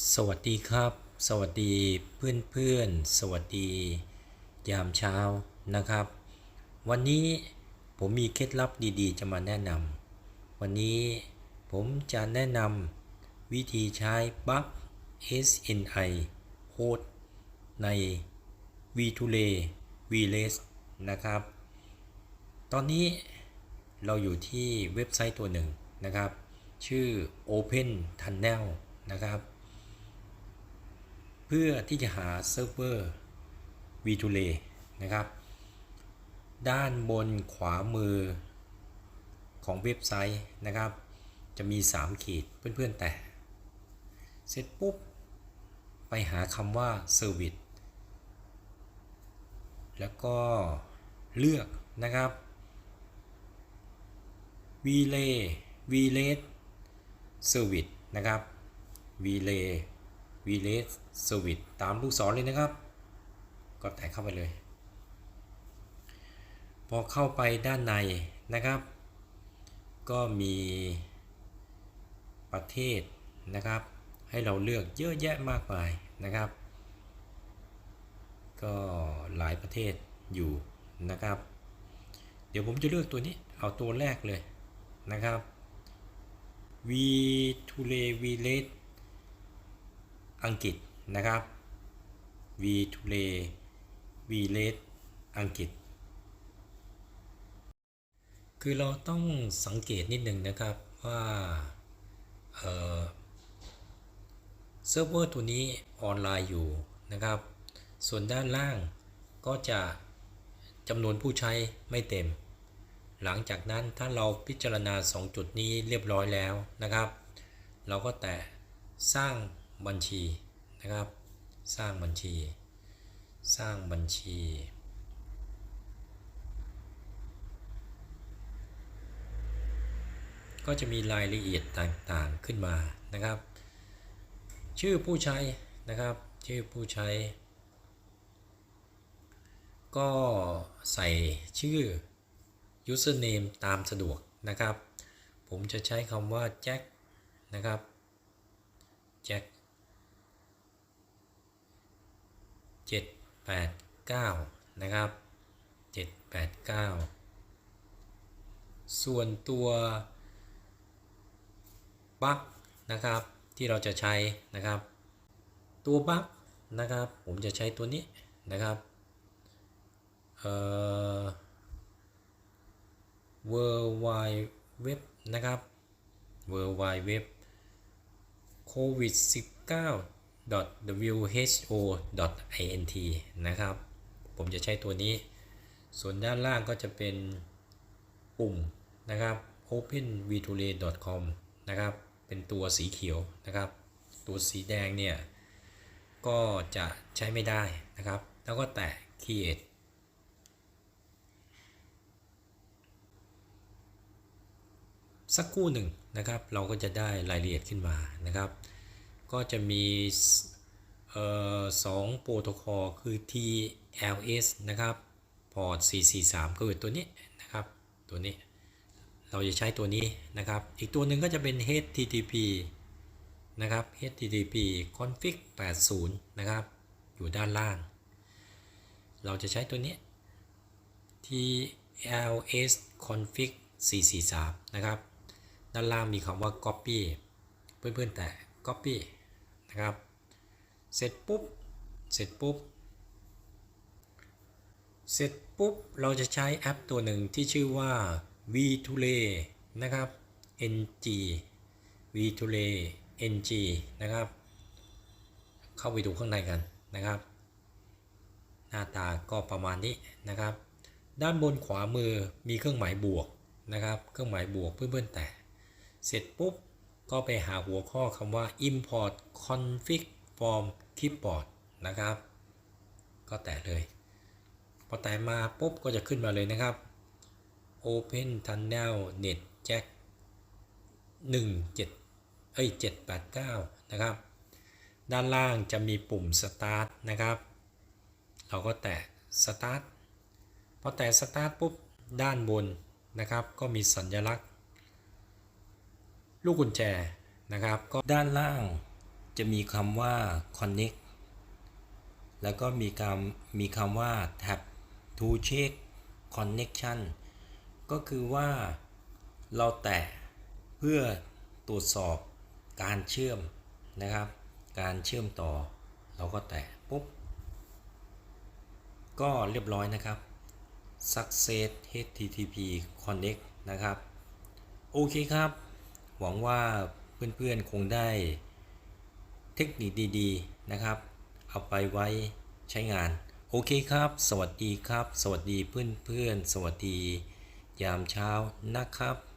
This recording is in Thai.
สวัสดีครับ สวัสดีเพื่อนเพื่อนๆสวัสดี ยามเช้านะครับ วันนี้ผมมีเคล็ดลับดีๆ จะมาแนะนำวันนี้ผมจะแนะนำวิธีใช้บัค SNI โค้ดใน v t u l e v l e s นะครับ ตอนนี้เราอยู่ที่เว็บไซต์ตัวหนึ่งนะครับ ชื่อ Open Tunnel นะครับ พื่อที่จะหาเซิร์ฟเวอร์ v t u l e นะครับ ด้านบนขวามือของเว็บไซต์นะครับ จะมี 3 ขีดเพื่อนๆแต่ เสร็จปุ๊บ ไปหาคำว่า Service แล้วก็เลือกนะครับ v l a y v l a y Service นะครับ v l a y v l a y Service ตามลูกศรเลยนะครับ ก็แตะเข้าไปเลย พอเข้าไปด้านในนะครับ ก็มีประเทศนะครับ ให้เราเลือกเยอะแยะมากมายนะครับ ก็หลายประเทศอยู่นะครับ เดี๋ยวผมจะเลือกตัวนี้เอาตัวแรกเลยนะครับ v t u l e v l e อังกฤษนะครับ v t u l e v l e t อังกฤษ คือเราต้องสังเกตนิดหนึ่งนะครับว่าเอ่อเซิร์ฟเวอร์ตัวนี้ออนไลน์อยู่นะครับ ส่วนด้านล่างก็จะจำนวนผู้ใช้ไม่เต็ม หลังจากนั้นถ้าเราพิจารณา 2 จุดนี้เรียบร้อยแล้วนะครับ เราก็แต่สร้าง บัญชีนะครับ สร้างบัญชี สร้างบัญชี ก็จะมีรายละเอียดต่างๆขึ้นมานะครับ ชื่อผู้ใช้นะครับ ชื่อผู้ใช้ ก็ใส่ชื่อ username ตามสะดวกนะครับ ผมจะใช้คำว่าแจ็คนะครับแจ็ค 789 นะครับ 789 ส่วนตัวบัคนะครับที่เราจะใช้นะครับ ตัวบัคนะครับ ผมจะใช้ตัวนี้นะครับเอ่อ w w w นะครับ worldwide web covid 19 who int นะครับ ผมจะใช้ตัวนี้ ส่วนด้านล่างก็จะเป็นปุ่มนะครับ open v t u l e com นะครับ เป็นตัวสีเขียวนะครับ ตัวสีแดงเนี่ย ก็จะใช้ไม่ได้นะครับ แล้วก็แตะ create สักครู่หนึ่งนะครับ เราก็จะได้รายละเอียดขึ้นมานะครับ ก็จะมีออสองโปรโตคอลคือ TLS นะครับพอร์ต 443 ก็คือตัวนี้นะครับตัวนี้เราจะใช้ตัวนี้นะครับ อีกตัวหนึ่งก็จะเป็น HTTP นะครับ HTTP config 80 นะครับ อยู่ด้านล่าง เราจะใช้ตัวนี้ TLS config 443 นะครับ ด้านล่างมีคำว่า copy เพื่อนๆแต่ copy นะครับ เสร็จปุ๊บ เสร็จปุ๊บ เสร็จปุ๊บ เราจะใช้แอปตัวหนึ่งที่ชื่อว่า v t u l e นะครับ ng v t u l e ng นะครับ เข้าไปดูข้างในกันนะครับ หน้าตาก็ประมาณนี้นะครับ ด้านบนขวามือมีเครื่องหมายบวกนะครับ เครื่องหมายบวกเพื่อนๆแต่ เสร็จปุ๊บ ก็ไปหาหัวข้อคำว่า import config from clipboard นะครับ ก็แตะเลย พอแตะมาปุ๊บก็จะขึ้นมาเลยนะครับ open tunnel net jack 17เอ้ย789 นะครับ ด้านล่างจะมีปุ่ม start นะครับ เราก็แตะ start พอแตะ start ปุ๊บ ด้านบนนะครับ ก็มีสัญลักษณ์ ลูกกุญแจนะครับ ก็ด้านล่างจะมีคำว่า connect แล้วก็มีคำมีคำว่า tap to check connection ก็คือว่าเราแตะเพื่อตรวจสอบการเชื่อมนะครับ การเชื่อมต่อเราก็แตะปุ๊บ ก็เรียบร้อยนะครับ success http connect นะครับ โอเคครับ หวังว่าเพื่อนๆคงได้เทคนิคดีๆนะครับ เอาไปไว้ใช้งาน โอเคครับ สวัสดีครับ สวัสดีเพื่อนๆ สวัสดี ยามเช้านะครับ